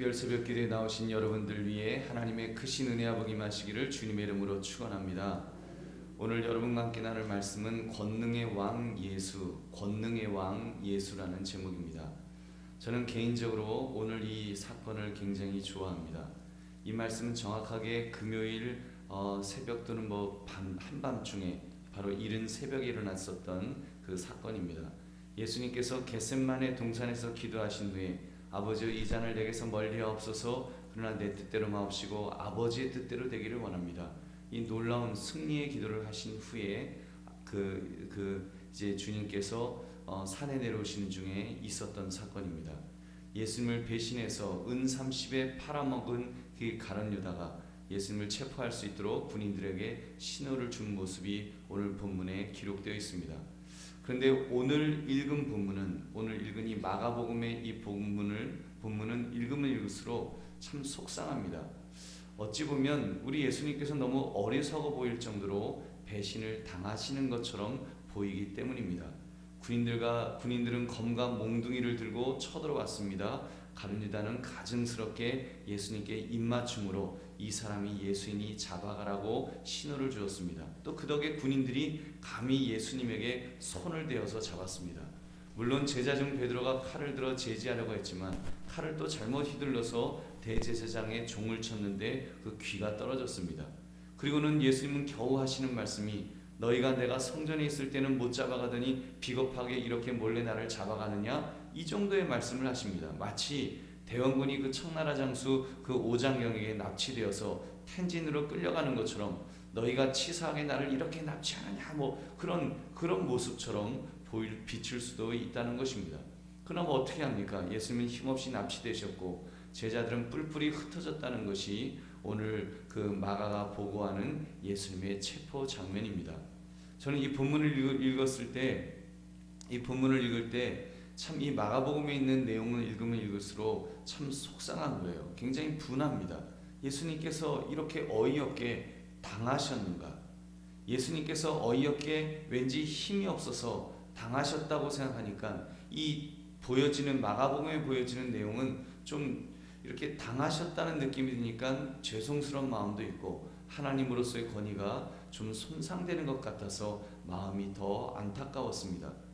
특별 새벽 기도에 나오신 여러분들 위해 하나님의 크신 은혜와 복이 마시기를 주님의 이름으로 축원합니다. 오늘 여러분과 함께 나눌 말씀은 권능의 왕 예수, 권능의 왕 예수라는 제목입니다. 저는 개인적으로 오늘 이 사건을 굉장히 좋아합니다. 이 말씀은 정확하게 금요일 어, 새벽 또는 뭐 밤, 한밤중에 바로 이른 새벽에 일어났었던 그 사건입니다. 예수님께서 겟셋만의 동산에서 기도하신 후에 아버지의 이 잔을 내게서 멀리하옵소서 그러나 내 뜻대로 마옵시고 아버지의 뜻대로 되기를 원합니다. 이 놀라운 승리의 기도를 하신 후에 그, 그 이제 주님께서 어, 산에 내려오시는 중에 있었던 사건입니다. 예수님을 배신해서 은 30에 팔아먹은 그 가론 유다가 예수님을 체포할 수 있도록 군인들에게 신호를 준 모습이 오늘 본문에 기록되어 있습니다. 그런데 오늘 읽은 본문은 오늘 읽은 이 마가복음의 이 본문을 본문은 읽으면 읽을수록 참 속상합니다. 어찌 보면 우리 예수님께서 너무 어리석어 보일 정도로 배신을 당하시는 것처럼 보이기 때문입니다. 군인들과 군인들은 검과 몽둥이를 들고 쳐들어왔습니다. 가룟유다는 가증스럽게 예수님께 입맞춤으로 이 사람이 예수인이 잡아가라고 신호를 주었습니다. 또 그 덕에 군인들이 감히 예수님에게 손을 대어서 잡았습니다. 물론 제자 중 베드로가 칼을 들어 제지하려고 했지만 칼을 또 잘못 휘둘러서 대제사장의 종을 쳤는데 그 귀가 떨어졌습니다. 그리고는 예수님은 겨우 하시는 말씀이 너희가 내가 성전에 있을 때는 못 잡아가더니 비겁하게 이렇게 몰래 나를 잡아가느냐 이 정도의 말씀을 하십니다. 마치 대원군이 그 청나라 장수 그 오장경에게 납치되어서 텐진으로 끌려가는 것처럼 너희가 치사하게 나를 이렇게 납치하느냐 뭐 그런 그런 모습처럼 보일 비칠 수도 있다는 것입니다. 그럼 어떻게 합니까? 예수님은 힘없이 납치되셨고 제자들은 뿔뿔이 흩어졌다는 것이 오늘 그 마가가 보고하는 예수님의 체포 장면입니다. 저는 이 본문을 읽었을 때 이 본문을 읽을 때 참 이 마가복음에 있는 내용을 읽으면 읽을수록 참 속상한 거예요. 굉장히 분합니다. 예수님께서 이렇게 어이없게 당하셨는가? 예수님께서 어이없게 왠지 힘이 없어서 당하셨다고 생각하니까 이 보여지는 마가복음에 보여지는 내용은 좀 이렇게 당하셨다는 느낌이 드니까 죄송스러운 마음도 있고 하나님으로서의 권위가 좀 손상되는 것 같아서 마음이 더 안타까웠습니다.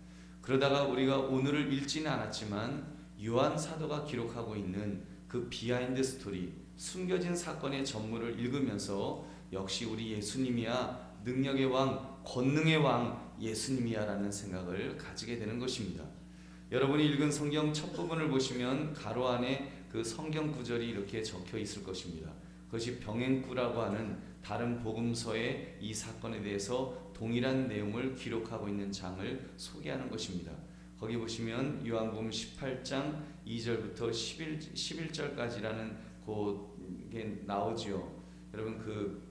그러다가 우리가 오늘을 읽지는 않았지만 요한 사도가 기록하고 있는 그 비하인드 스토리 숨겨진 사건의 전물을 읽으면서 역시 우리 예수님이야 능력의 왕 권능의 왕 예수님이야라는 생각을 가지게 되는 것입니다. 여러분이 읽은 성경 첫 부분을 보시면 가로 안에 그 성경 구절이 이렇게 적혀 있을 것입니다. 그것이 병행구라고 하는 다른 복음서의 이 사건에 대해서 동일한 내용을 기록하고 있는 장을 소개하는 것입니다. 거기 보시면 요한복음 18장 2절부터 11, 11절까지라는 그게 나오지요. 여러분 그,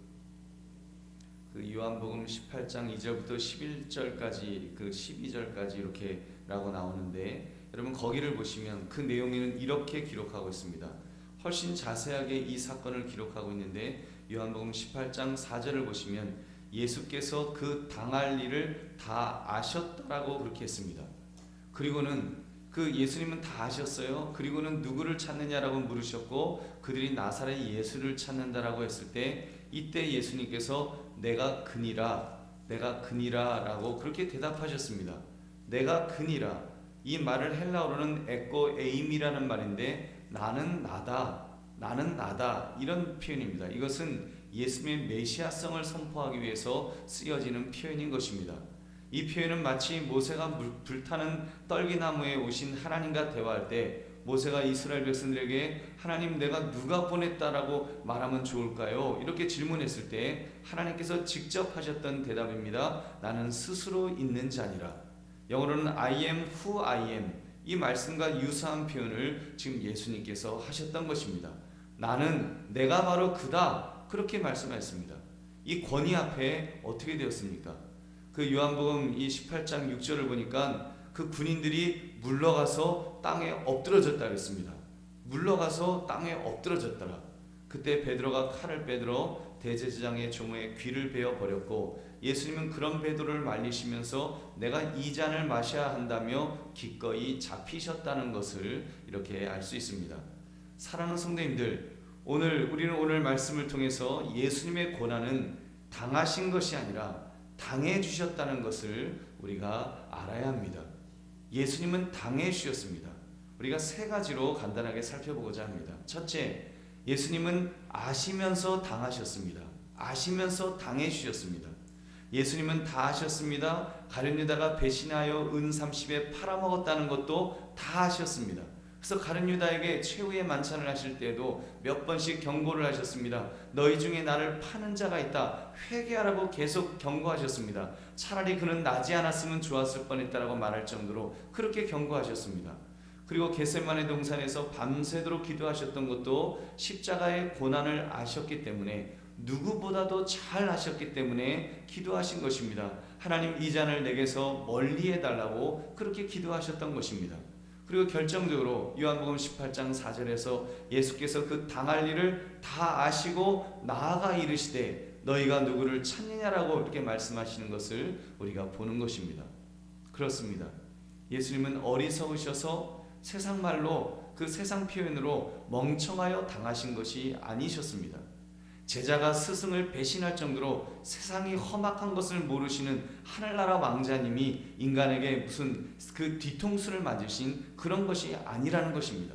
그 요한복음 18장 2절부터 11절까지 그 12절까지 이렇게라고 나오는데 여러분 거기를 보시면 그 내용에는 이렇게 기록하고 있습니다. 훨씬 자세하게 이 사건을 기록하고 있는데 요한복음 18장 4절을 보시면 예수께서 그 당할 일을 다 아셨다라고 그렇게 했습니다. 그리고는 그 예수님은 다 아셨어요. 그리고는 누구를 찾느냐라고 물으셨고 그들이 나사렛 예수를 찾는다라고 했을 때 이때 예수님께서 내가 그니라 내가 그니라라고 그렇게 대답하셨습니다. 내가 그니라 이 말을 헬라어로는 에코 에임이라는 말인데 나는 나다 나는 나다 이런 표현입니다. 이것은 예수님의 메시아성을 선포하기 위해서 쓰여지는 표현인 것입니다. 이 표현은 마치 모세가 불타는 떨기나무에 오신 하나님과 대화할 때 모세가 이스라엘 백성들에게 하나님 내가 누가 보냈다라고 말하면 좋을까요? 이렇게 질문했을 때 하나님께서 직접 하셨던 대답입니다. 나는 스스로 있는 자니라. 영어로는 I am who I am. 이 말씀과 유사한 표현을 지금 예수님께서 하셨던 것입니다. 나는 내가 바로 그다. 그렇게 말씀하셨습니다. 이 권위 앞에 어떻게 되었습니까? 그 요한복음 이 18장 6절을 보니까 그 군인들이 물러가서 땅에 엎드러졌다 그랬습니다. 물러가서 땅에 엎드러졌더라. 그때 베드로가 칼을 빼들어 대제사장의 종의 귀를 베어 버렸고 예수님은 그런 베드로를 말리시면서 내가 이 잔을 마셔야 한다며 기꺼이 잡히셨다는 것을 이렇게 알 수 있습니다. 사랑하는 성도님들, 오늘 우리는 오늘 말씀을 통해서 예수님의 고난은 당하신 것이 아니라 당해 주셨다는 것을 우리가 알아야 합니다. 예수님은 당해 주셨습니다. 우리가 세 가지로 간단하게 살펴보고자 합니다. 첫째, 예수님은 아시면서 당하셨습니다. 아시면서 당해 주셨습니다. 예수님은 다 하셨습니다. 가룟 유다가 배신하여 은 30에 팔아먹었다는 것도 다 하셨습니다. 그래서 가룟 유다에게 최후의 만찬을 하실 때에도 몇 번씩 경고를 하셨습니다. 너희 중에 나를 파는 자가 있다. 회개하라고 계속 경고하셨습니다. 차라리 그는 나지 않았으면 좋았을 뻔했다라고 말할 정도로 그렇게 경고하셨습니다. 그리고 겟세마네 동산에서 밤새도록 기도하셨던 것도 십자가의 고난을 아셨기 때문에 누구보다도 잘 아셨기 때문에 기도하신 것입니다. 하나님 이 잔을 내게서 멀리 해달라고 그렇게 기도하셨던 것입니다. 그리고 결정적으로 요한복음 18장 4절에서 예수께서 그 당할 일을 다 아시고 나아가 이르시되 너희가 누구를 찾느냐라고 이렇게 말씀하시는 것을 우리가 보는 것입니다. 그렇습니다. 예수님은 어리석으셔서 세상 말로 그 세상 표현으로 멍청하여 당하신 것이 아니셨습니다. 제자가 스승을 배신할 정도로 세상이 험악한 것을 모르시는 하늘나라 왕자님이 인간에게 무슨 그 뒤통수를 맞으신 그런 것이 아니라는 것입니다.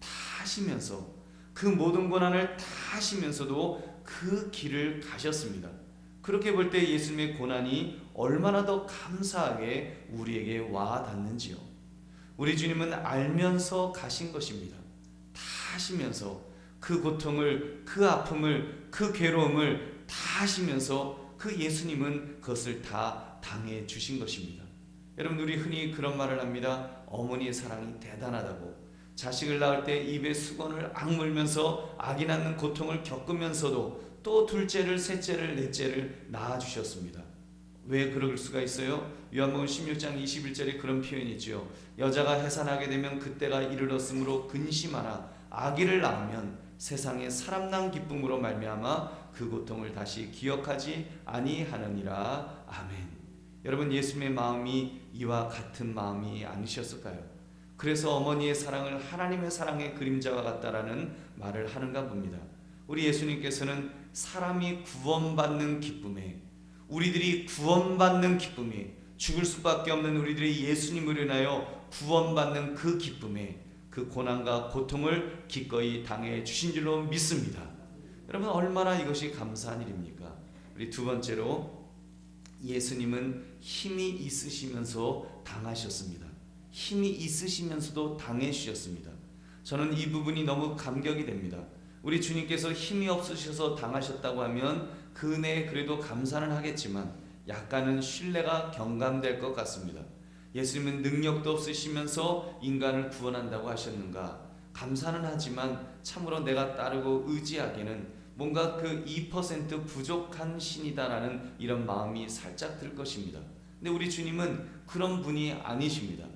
다 하시면서 그 모든 고난을 다 하시면서도 그 길을 가셨습니다. 그렇게 볼 때 예수님의 고난이 얼마나 더 감사하게 우리에게 와 닿는지요. 우리 주님은 알면서 가신 것입니다. 다 하시면서 그 고통을, 그 아픔을, 그 괴로움을 다 하시면서 그 예수님은 그것을 다 당해 주신 것입니다. 여러분 우리 흔히 그런 말을 합니다. 어머니의 사랑이 대단하다고. 자식을 낳을 때 입에 수건을 악물면서 아기 낳는 고통을 겪으면서도 또 둘째를, 셋째를, 넷째를 낳아 주셨습니다. 왜 그럴 수가 있어요? 요한복음 16장 21절에 그런 표현이 있죠. 여자가 해산하게 되면 그때가 이르렀으므로 근심하나 아기를 낳으면 세상에 사람 난 기쁨으로 말미암아 그 고통을 다시 기억하지 아니하느니라 아멘. 여러분 예수님의 마음이 이와 같은 마음이 아니셨을까요? 그래서 어머니의 사랑을 하나님의 사랑의 그림자와 같다라는 말을 하는가 봅니다. 우리 예수님께서는 사람이 구원받는 기쁨에 우리들이 구원받는 기쁨에 죽을 수밖에 없는 우리들의 예수님을 인하여 구원받는 그 기쁨에 그 고난과 고통을 기꺼이 당해 주신 줄로 믿습니다. 여러분 얼마나 이것이 감사한 일입니까? 우리 두 번째로 예수님은 힘이 있으시면서 당하셨습니다. 힘이 있으시면서도 당해 주셨습니다. 저는 이 부분이 너무 감격이 됩니다. 우리 주님께서 힘이 없으셔서 당하셨다고 하면 그 은혜에 그래도 감사는 하겠지만 약간은 신뢰가 경감될 것 같습니다. 예수님은 능력도 없으시면서 인간을 구원한다고 하셨는가? 감사는 하지만 참으로 내가 따르고 의지하기에는 뭔가 그 2% 부족한 신이다라는 이런 마음이 살짝 들 것입니다. 근데 우리 주님은 그런 분이 아니십니다.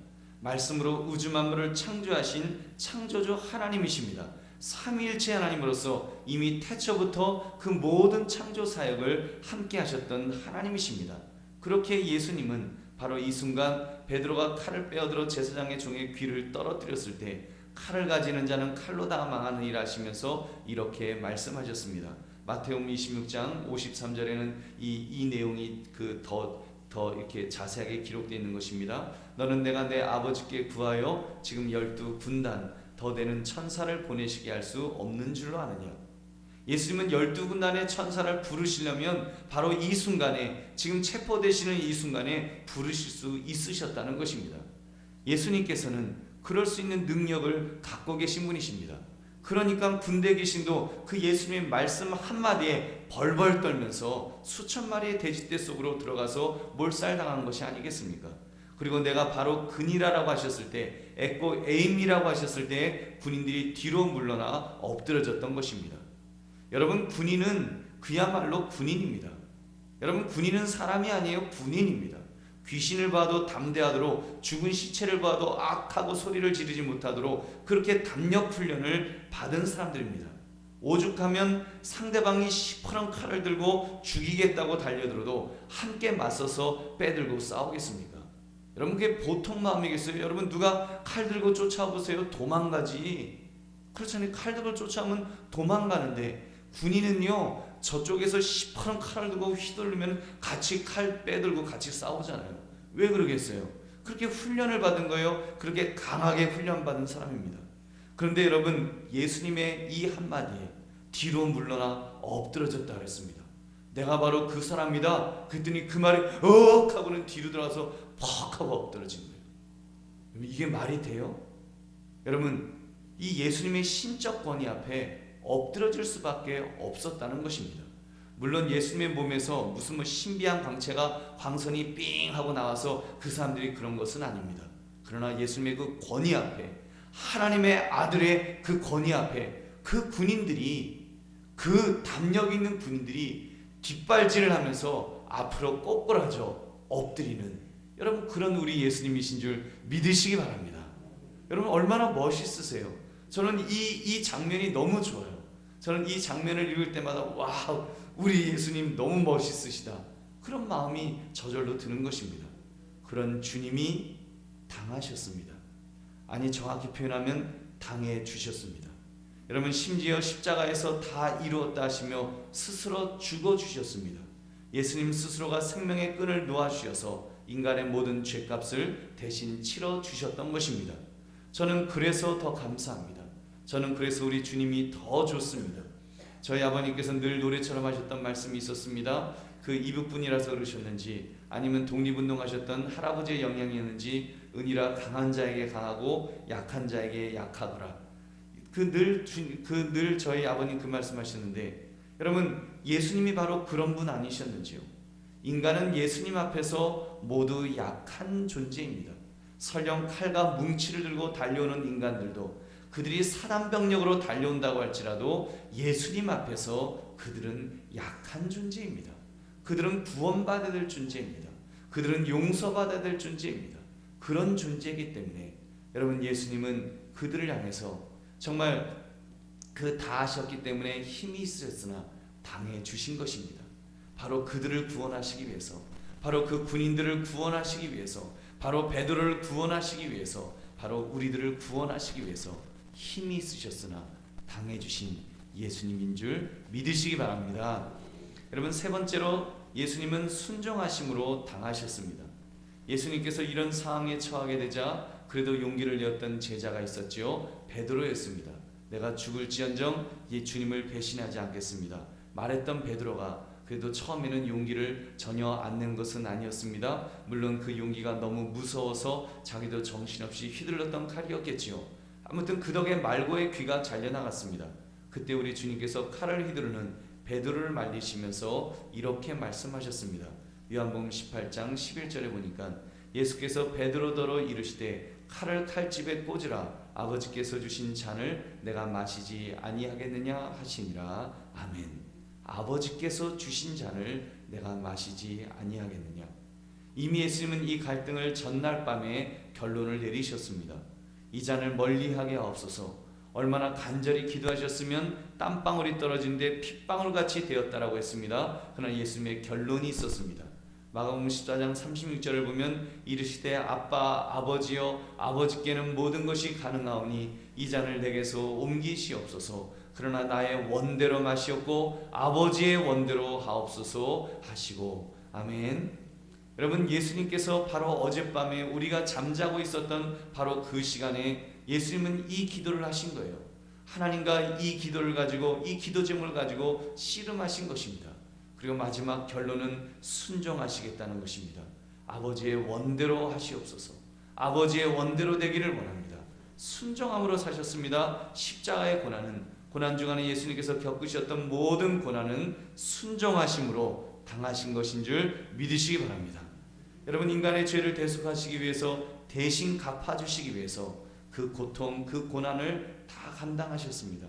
말씀으로 우주 만물을 창조하신 창조주 하나님이십니다. 삼위일체 하나님으로서 이미 태초부터 그 모든 창조 사역을 함께 하셨던 하나님이십니다. 그렇게 예수님은 바로 이 순간 베드로가 칼을 빼어들어 제사장의 종의 귀를 떨어뜨렸을 때 칼을 가지는 자는 칼로 다 망하느니라 하시면서 이렇게 말씀하셨습니다. 마태복음 26장 53절에는 이, 이 내용이 그더 더 이렇게 자세하게 기록되어 있는 것입니다. 너는 내가 내 아버지께 구하여 지금 열두 군단 더 되는 천사를 보내시게 할 수 없는 줄로 아느냐. 예수님은 열두 군단의 천사를 부르시려면 바로 이 순간에 지금 체포되시는 이 순간에 부르실 수 있으셨다는 것입니다. 예수님께서는 그럴 수 있는 능력을 갖고 계신 분이십니다. 그러니까 군대 귀신도 그 예수님의 말씀 한마디에 벌벌 떨면서 수천 마리의 돼지떼 속으로 들어가서 몰살당한 것이 아니겠습니까? 그리고 내가 바로 근이라라고 하셨을 때 에코 에임이라고 하셨을 때 군인들이 뒤로 물러나 엎드려졌던 것입니다. 여러분 군인은 그야말로 군인입니다. 여러분 군인은 사람이 아니에요 군인입니다. 귀신을 봐도 담대하도록 죽은 시체를 봐도 악하고 소리를 지르지 못하도록 그렇게 담력 훈련을 받은 사람들입니다. 오죽하면 상대방이 시퍼런 칼을 들고 죽이겠다고 달려들어도 함께 맞서서 빼들고 싸우겠습니까? 여러분 그게 보통 마음이겠어요? 여러분 누가 칼 들고 쫓아보세요 도망가지 그렇잖아요. 칼들을 쫓아오면 도망가는데 군인은요 저쪽에서 시퍼런 칼을 들고 휘둘르면 같이 칼 빼들고 같이 싸우잖아요. 왜 그러겠어요? 그렇게 훈련을 받은 거예요. 그렇게 강하게 훈련받은 사람입니다. 그런데 여러분 예수님의 이 한마디에 뒤로 물러나 엎드러졌다 그랬습니다. 내가 바로 그 사람이다. 그랬더니 그 말이 억 하고는 뒤로 들어가서 퍽 하고 엎드러진 거예요. 이게 말이 돼요? 여러분 이 예수님의 신적 권위 앞에 엎드러질 수밖에 없었다는 것입니다. 물론 예수님의 몸에서 무슨 뭐 신비한 광채가 광선이 삥 하고 나와서 그 사람들이 그런 것은 아닙니다. 그러나 예수님의 그 권위 앞에 하나님의 아들의 그 권위 앞에 그 군인들이 그 담력 있는 군인들이 뒷발질을 하면서 앞으로 꼬꾸라져 엎드리는 여러분 그런 우리 예수님이신 줄 믿으시기 바랍니다. 여러분 얼마나 멋있으세요. 저는 이, 이 장면이 너무 좋아요. 저는 이 장면을 읽을 때마다 와우 우리 예수님 너무 멋있으시다. 그런 마음이 저절로 드는 것입니다. 그런 주님이 당하셨습니다. 아니 정확히 표현하면 당해 주셨습니다. 여러분 심지어 십자가에서 다 이루었다 하시며 스스로 죽어 주셨습니다. 예수님 스스로가 생명의 끈을 놓아 주셔서 인간의 모든 죄값을 대신 치러 주셨던 것입니다. 저는 그래서 더 감사합니다. 저는 그래서 우리 주님이 더 좋습니다. 저희 아버님께서 늘 노래처럼 하셨던 말씀이 있었습니다. 그 이북분이라서 그러셨는지 아니면 독립운동 하셨던 할아버지의 영향이었는지 은이라 강한 자에게 강하고 약한 자에게 약하더라. 그늘그 늘 저희 아버님 그 말씀하셨는데 여러분 예수님이 바로 그런 분 아니셨는지요? 인간은 예수님 앞에서 모두 약한 존재입니다. 설령 칼과 뭉치를 들고 달려오는 인간들도 그들이 사단병력으로 달려온다고 할지라도 예수님 앞에서 그들은 약한 존재입니다. 그들은 구원받아야 될 존재입니다. 그들은 용서받아야 될 존재입니다. 그런 존재이기 때문에 여러분 예수님은 그들을 향해서 정말 그 다 하셨기 때문에 힘이 있으셨으나 당해 주신 것입니다. 바로 그들을 구원하시기 위해서, 바로 그 군인들을 구원하시기 위해서, 바로 베드로를 구원하시기 위해서, 바로 우리들을 구원하시기 위해서 힘이 있으셨으나 당해 주신 예수님인 줄 믿으시기 바랍니다. 여러분 세 번째로 예수님은 순종하심으로 당하셨습니다. 예수님께서 이런 상황에 처하게 되자 그래도 용기를 내었던 제자가 있었지요. 베드로였습니다. 내가 죽을지언정 이 주님을 배신하지 않겠습니다. 말했던 베드로가 그래도 처음에는 용기를 전혀 안 낸 것은 아니었습니다. 물론 그 용기가 너무 무서워서 자기도 정신없이 휘둘렀던 칼이었겠지요. 아무튼 그 덕에 말고의 귀가 잘려 나갔습니다. 그때 우리 주님께서 칼을 휘두르는 베드로를 말리시면서 이렇게 말씀하셨습니다. 요한복음 18장 11절에 보니까 예수께서 베드로더러 이르시되 칼을 칼집에 꽂으라 아버지께서 주신 잔을 내가 마시지 아니하겠느냐 하시니라 아멘. 아버지께서 주신 잔을 내가 마시지 아니하겠느냐. 이미 예수님은 이 갈등을 전날 밤에 결론을 내리셨습니다. 이 잔을 멀리하게 하옵소서. 얼마나 간절히 기도하셨으면 땀방울이 떨어지는데 핏방울 같이 되었다라고 했습니다. 그러나 예수님의 결론이 있었습니다. 마가복음 14장 36절을 보면 이르시되 아빠 아버지여 아버지께는 모든 것이 가능하오니 이 잔을 내게서 옮기시옵소서. 그러나 나의 원대로 마시옵고 아버지의 원대로 하옵소서 하시고 아멘. 여러분 예수님께서 바로 어젯밤에 우리가 잠자고 있었던 바로 그 시간에 예수님은 이 기도를 하신 거예요. 하나님과 이 기도를 가지고 이 기도 제목을 가지고 씨름하신 것입니다. 그리고 마지막 결론은 순종하시겠다는 것입니다. 아버지의 원대로 하시옵소서. 아버지의 원대로 되기를 원합니다. 순종함으로 사셨습니다. 십자가의 고난은 고난 중간에 예수님께서 겪으셨던 모든 고난은 순종하심으로 당하신 것인 줄 믿으시기 바랍니다. 여러분 인간의 죄를 대속하시기 위해서 대신 갚아주시기 위해서 그 고통, 그 고난을 다 감당하셨습니다.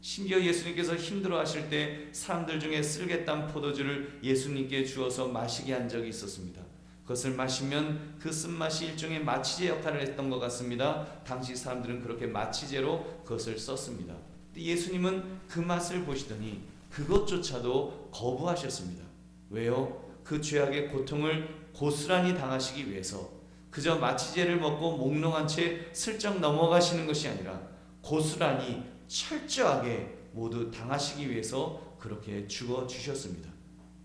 심지어 예수님께서 힘들어하실 때 사람들 중에 쓸개땀 포도주를 예수님께 주어서 마시게 한 적이 있었습니다. 그것을 마시면 그 쓴맛이 일종의 마취제 역할을 했던 것 같습니다. 당시 사람들은 그렇게 마취제로 그것을 썼습니다. 예수님은 그 맛을 보시더니 그것조차도 거부하셨습니다. 왜요? 그 죄악의 고통을 고스란히 당하시기 위해서 그저 마취제를 먹고 몽롱한 채 슬쩍 넘어가시는 것이 아니라 고스란히 철저하게 모두 당하시기 위해서 그렇게 죽어 주셨습니다.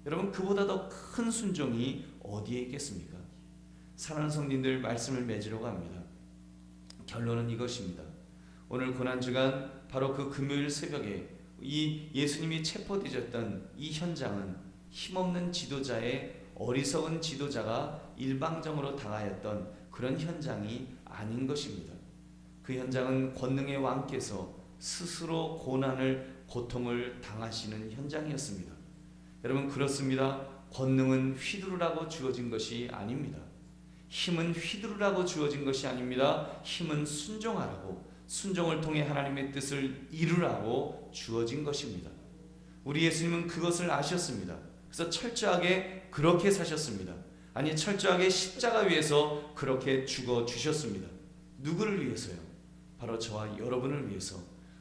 여러분 그보다 더 큰 순종이 어디에 있겠습니까? 사랑하는 성님들 말씀을 맺으려고 합니다. 결론은 이것입니다. 오늘 고난 주간 바로 그 금요일 새벽에 이 예수님이 체포되셨던 이 현장은 힘없는 지도자의 어리석은 지도자가 일방적으로 당하였던 그런 현장이 아닌 것입니다. 그 현장은 권능의 왕께서 스스로 고난을 고통을 당하시는 현장이었습니다. 여러분 그렇습니다. 권능은 휘두르라고 주어진 것이 아닙니다. 힘은 휘두르라고 주어진 것이 아닙니다. 힘은 순종하라고 순종을 통해 하나님의 뜻을 이루라고 주어진 것입니다. 우리 예수님은 그것을 아셨습니다. 그래서 철저하게 그렇게 사셨습니다. 아니 철저하게 십자가 위에서 그렇게 죽어 주셨습니다. 누구를 위해서요? 바로 저와 여러분을 위해서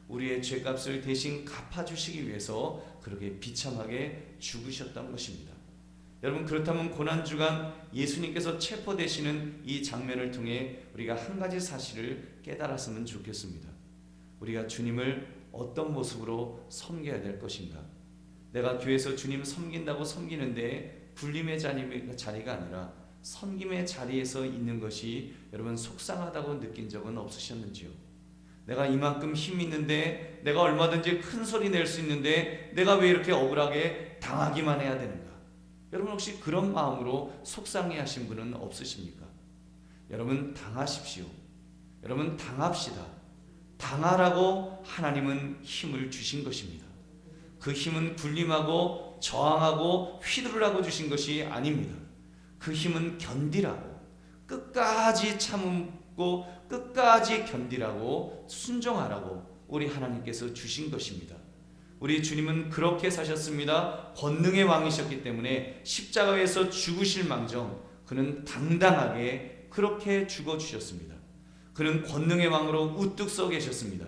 우리의 죄값을 대신 갚아 주시기 위해서 그렇게 비참하게 죽으셨던 것입니다. 여러분 그렇다면 고난 주간 예수님께서 체포되시는 이 장면을 통해 우리가 한 가지 사실을 깨달았으면 좋겠습니다. 우리가 주님을 어떤 모습으로 섬겨야 될 것인가? 내가 교회에서 주님 섬긴다고 섬기는데 불림의 자리가 아니라 섬김의 자리에서 있는 것이 여러분 속상하다고 느낀 적은 없으셨는지요? 내가 이만큼 힘 있는데 내가 얼마든지 큰 소리 낼 수 있는데 내가 왜 이렇게 억울하게 당하기만 해야 되는가? 여러분 혹시 그런 마음으로 속상해 하신 분은 없으십니까? 여러분 당하십시오. 여러분 당합시다. 당하라고 하나님은 힘을 주신 것입니다. 그 힘은 군림하고 저항하고 휘두르라고 주신 것이 아닙니다. 그 힘은 견디라고 끝까지 참고 끝까지 견디라고 순종하라고 우리 하나님께서 주신 것입니다. 우리 주님은 그렇게 사셨습니다. 권능의 왕이셨기 때문에 십자가에서 죽으실 망정 그는 당당하게 그렇게 죽어 주셨습니다. 그는 권능의 왕으로 우뚝 서 계셨습니다.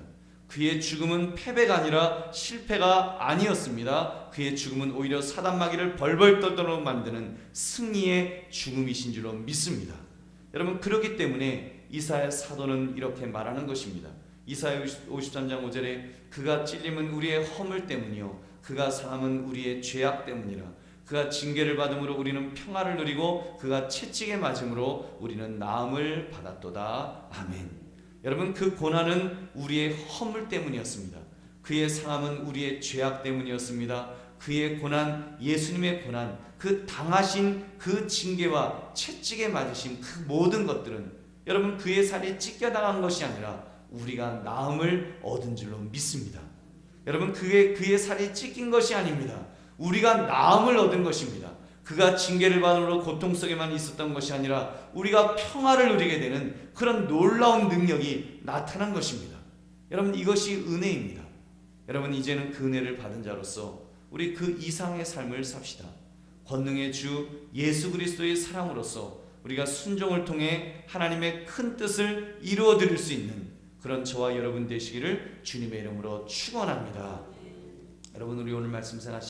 그의 죽음은 패배가 아니라 실패가 아니었습니다. 그의 죽음은 오히려 사단 마귀를 벌벌 떨도록 만드는 승리의 죽음이신 줄로 믿습니다. 여러분 그렇기 때문에 이사야 사도는 이렇게 말하는 것입니다. 이사야 53장 5절에 그가 찔림은 우리의 허물 때문이요 그가 상함은 우리의 죄악 때문이라 그가 징계를 받음으로 우리는 평화를 누리고 그가 채찍에 맞음으로 우리는 나음을 받았도다 아멘. 여러분 그 고난은 우리의 허물 때문이었습니다. 그의 상함은 우리의 죄악 때문이었습니다. 그의 고난 예수님의 고난 그 당하신 그 징계와 채찍에 맞으신 그 모든 것들은 여러분 그의 살이 찢겨나간 것이 아니라 우리가 나음을 얻은 줄로 믿습니다. 여러분 그의 그의 살이 찢긴 것이 아닙니다. 우리가 나음을 얻은 것입니다. 그가 징계를 받으러 고통 속에만 있었던 것이 아니라 우리가 평화를 누리게 되는 그런 놀라운 능력이 나타난 것입니다. 여러분 이것이 은혜입니다. 여러분 이제는 그 은혜를 받은 자로서 우리 그 이상의 삶을 삽시다. 권능의 주 예수 그리스도의 사랑으로서 우리가 순종을 통해 하나님의 큰 뜻을 이루어 드릴 수 있는 그런 저와 여러분 되시기를 주님의 이름으로 축원합니다. 여러분 우리 오늘 말씀 생하시